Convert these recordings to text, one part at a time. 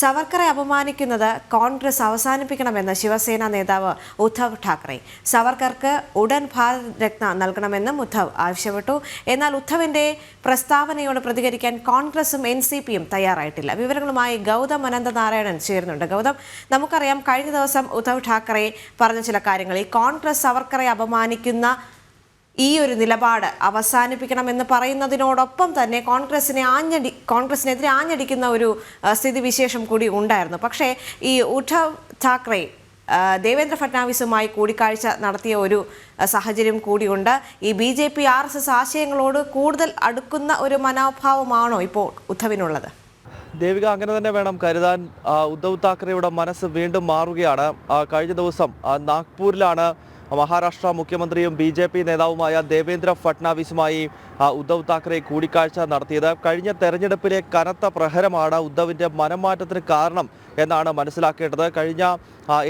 സവർക്കറെ അപമാനിക്കുന്നത് കോൺഗ്രസ് അവസാനിപ്പിക്കണമെന്ന് ശിവസേന നേതാവ് ഉദ്ധവ് ഠാക്കറെ. സവർക്കർക്ക് ഉടൻ ഭാരത് രത്ന നൽകണമെന്നും ഉദ്ധവ് ആവശ്യപ്പെട്ടു. എന്നാൽ ഉദ്ധവിന്റെ പ്രസ്താവനയോട് പ്രതികരിക്കാൻ കോൺഗ്രസും എൻ സി പിയും തയ്യാറായിട്ടില്ല. വിവരങ്ങളുമായി ഗൗതം അനന്തനാരായണൻ ചേരുന്നുണ്ട്. ഗൗതം നമുക്കറിയാം കഴിഞ്ഞ ദിവസം ഉദ്ധവ് ഠാക്കറെ പറഞ്ഞ ചില കാര്യങ്ങൾ. ഈ കോൺഗ്രസ് സവർക്കറെ അപമാനിക്കുന്ന ഈ ഒരു നിലപാട് അവസാനിപ്പിക്കണമെന്ന് പറയുന്നതിനോടൊപ്പം തന്നെ കോൺഗ്രസിനെ ആഞ്ഞടി കോൺഗ്രസിനെതിരെ ആഞ്ഞടിക്കുന്ന ഒരു സ്ഥിതിവിശേഷം കൂടി ഉണ്ടായിരുന്നു. പക്ഷേ ഈ ഉദ്ധവ് താക്കറെ ദേവേന്ദ്ര ഫട്നാവിസുമായി കൂടിക്കാഴ്ച നടത്തിയ ഒരു സാഹചര്യം കൂടിയുണ്ട്. ഈ B J P R S S ആശയങ്ങളോട് കൂടുതൽ അടുക്കുന്ന ഒരു മനോഭാവമാണോ ഇപ്പോൾ ഉദ്ധവിനുള്ളത്? ദേവിക അങ്ങനെ തന്നെ വേണം കരുതാൻ. ഉദ്ധവ് താക്കറെയുടെ മനസ്സ് വീണ്ടും മാറുകയാണ്. കഴിഞ്ഞ ദിവസം നാഗ്പൂരിലാണ് മഹാരാഷ്ട്ര മുഖ്യമന്ത്രിയും ബി ജെ പി നേതാവുമായ ദേവേന്ദ്ര ഫട്നാവിസുമായി ഉദ്ധവ് താക്കറെ കൂടിക്കാഴ്ച നടത്തിയത്. കഴിഞ്ഞ തെരഞ്ഞെടുപ്പിലെ കനത്ത പ്രഹരമാണ് ഉദ്ധവിന്റെ മനംമാറ്റത്തിന് കാരണം എന്നാണ് മനസ്സിലാക്കേണ്ടത്. കഴിഞ്ഞ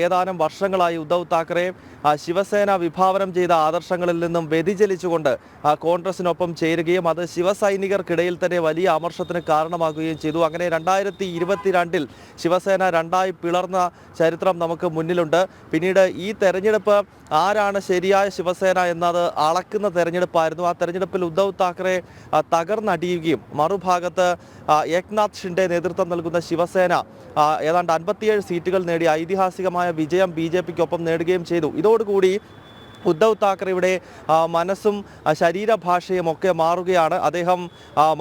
ഏതാനും വർഷങ്ങളായി ഉദ്ധവ് താക്കറെ ശിവസേന വിഭാവനം ചെയ്ത ആദർശങ്ങളിൽ നിന്നും വ്യതിചലിച്ചുകൊണ്ട് കോൺഗ്രസിനൊപ്പം ചേരുകയും അത് ശിവസൈനികർക്കിടയിൽ തന്നെ വലിയ അമർഷത്തിന് കാരണമാകുകയും ചെയ്തു. അങ്ങനെ രണ്ടായിരത്തി ഇരുപത്തിരണ്ടിൽ ശിവസേന രണ്ടായി പിളർന്ന ചരിത്രം നമുക്ക് മുന്നിലുണ്ട്. പിന്നീട് ഈ തെരഞ്ഞെടുപ്പ് ആരാണ് ശരിയായ ശിവസേന എന്നത് അളക്കുന്ന തെരഞ്ഞെടുപ്പായിരുന്നു. ആ തെരഞ്ഞെടുപ്പിൽ ഉദ്ധവ് താക്കറെ തകർന്നടിയുകയും മറുഭാഗത്ത് ഏക്നാഥ് ഷിൻഡെ നേതൃത്വം നൽകുന്ന ശിവസേന ഏതാണ്ട് അൻപത്തിയേഴ് സീറ്റുകൾ നേടി ഐതിഹാസികമായ വിജയം ബി ജെ പിക്കൊപ്പം നേടുകയും ചെയ്തു. ഇതോടുകൂടി ഉദ്ധവ് താക്കറെയുടെ മനസ്സും ശരീരഭാഷയും ഒക്കെ മാറുകയാണ്. അദ്ദേഹം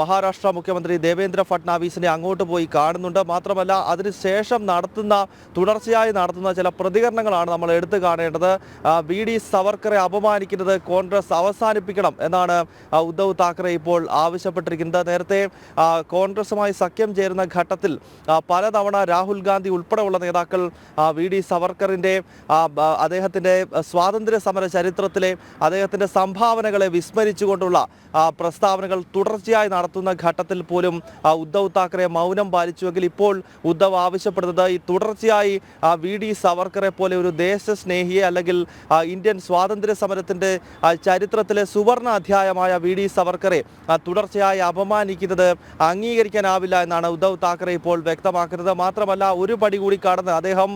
മഹാരാഷ്ട്ര മുഖ്യമന്ത്രി ദേവേന്ദ്ര ഫട്നാവിസിനെ അങ്ങോട്ട് പോയി കാണുന്നുണ്ട്. മാത്രമല്ല അതിനുശേഷം നടത്തുന്ന തുടർച്ചയായി നടത്തുന്ന ചില പ്രതികരണങ്ങളാണ് നമ്മൾ എടുത്തു കാണേണ്ടത്. വി ഡി സവർക്കറെ അപമാനിക്കുന്നത് കോൺഗ്രസ് അവസാനിപ്പിക്കണം എന്നാണ് ഉദ്ധവ് താക്കറെ ഇപ്പോൾ ആവശ്യപ്പെട്ടിരിക്കുന്നത്. നേരത്തെ കോൺഗ്രസുമായി സഖ്യം ചേരുന്ന ഘട്ടത്തിൽ പലതവണ രാഹുൽ ഗാന്ധി ഉൾപ്പെടെയുള്ള നേതാക്കൾ വി ഡി സവർക്കറിന്റെ അദ്ദേഹത്തിന്റെ സ്വാതന്ത്ര്യ സമര ചരിത്രത്തിലെ അദ്ദേഹത്തിന്റെ സംഭാവനകളെ വിസ്മരിച്ചുകൊണ്ടുള്ള പ്രസ്താവനകൾ തുടർച്ചയായി നടത്തുന്ന ഘട്ടത്തിൽ പോലും ഉദ്ധവ് താക്കറെ മൗനം പാലിച്ചുവെങ്കിൽ ഇപ്പോൾ ഉദ്ധവ് ആവശ്യപ്പെടുന്നത് ഈ തുടർച്ചയായി വി ഡി സവർക്കറെ പോലെ ഒരു ദേശസ്നേഹിയെ അല്ലെങ്കിൽ ഇന്ത്യൻ സ്വാതന്ത്ര്യ സമരത്തിന്റെ ചരിത്രത്തിലെ സുവർണ അധ്യായമായ വി ഡി സവർക്കറെ തുടർച്ചയായി അപമാനിക്കുന്നത് അംഗീകരിക്കാനാവില്ല എന്നാണ് ഉദ്ധവ് താക്കറെ ഇപ്പോൾ വ്യക്തമാക്കുന്നത്. മാത്രമല്ല ഒരു പടി കൂടി കടന്ന് അദ്ദേഹം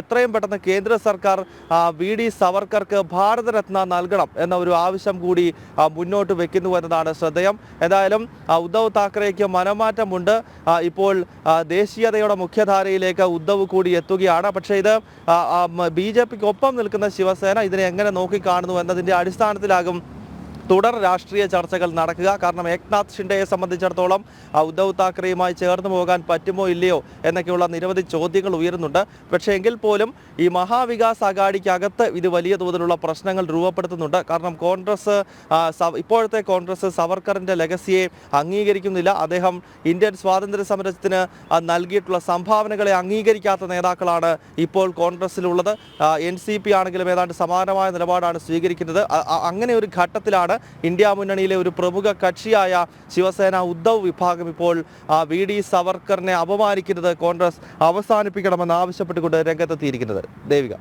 എത്രയും പെട്ടെന്ന് കേന്ദ്ര സർക്കാർ വി ഡി സവർക്കർക്ക് ഭാരതരത്ന നൽകണം എന്ന ഒരു ആവശ്യം കൂടി മുന്നോട്ട് വെക്കുന്നു എന്നതാണ് ശ്രദ്ധേയം. എന്തായാലും ഉദ്ധവ് താക്കറേക്ക് മനമാറ്റമുണ്ട്. ഇപ്പോൾ ദേശീയതയുടെ മുഖ്യധാരയിലേക്ക് ഉദ്ധവ് കൂടി എത്തുകയാണ്. പക്ഷേ ഇത് ബി ജെ പിക്ക് ഒപ്പം നിൽക്കുന്ന ശിവസേന ഇതിനെ എങ്ങനെ നോക്കിക്കാണുന്നു എന്നതിന്റെ അടിസ്ഥാനത്തിലാകും തുടർ രാഷ്ട്രീയ ചർച്ചകൾ നടക്കുക. കാരണം ഏക്നാഥ് ഷിൻഡെയെ സംബന്ധിച്ചിടത്തോളം ഉദ്ധവ് താക്കറെയുമായി ചേർന്ന് പോകാൻ പറ്റുമോ ഇല്ലയോ എന്നൊക്കെയുള്ള നിരവധി ചോദ്യങ്ങൾ ഉയരുന്നുണ്ട്. പക്ഷേ എങ്കിൽ പോലും ഈ മഹാവികാസ് അഗാഡിക്കകത്ത് ഇത് വലിയ തോതിലുള്ള പ്രശ്നങ്ങൾ രൂപപ്പെടുത്തുന്നുണ്ട്. കാരണം കോൺഗ്രസ് ഇപ്പോഴത്തെ കോൺഗ്രസ് സവർക്കറിന്റെ ലെഗസിയെ അംഗീകരിക്കുന്നില്ല. അദ്ദേഹം ഇന്ത്യൻ സ്വാതന്ത്ര്യ സമരത്തിന് നൽകിയിട്ടുള്ള സംഭാവനകളെ അംഗീകരിക്കാത്ത നേതാക്കളാണ് ഇപ്പോൾ കോൺഗ്രസിലുള്ളത് എൻ സി പി ആണെങ്കിലും ഏതാണ്ട് സമാനമായ നിലപാടാണ് സ്വീകരിക്കുന്നത്. അങ്ങനെ ഒരു ഘട്ടത്തിലാണ് ഇന്ത്യ മുന്നണിയിലെ ഒരു പ്രമുഖ കക്ഷിയായ ശിവസേന ഉദ്ധവ് വിഭാഗം ഇപ്പോൾ വി. ഡി. സവർക്കറിനെ അപമാനിക്കുന്നത് കോൺഗ്രസ് അവസാനിപ്പിക്കണമെന്ന് ആവശ്യപ്പെട്ടുകൊണ്ട് രംഗത്തെത്തിയിരിക്കുന്നത്. ദേവിക.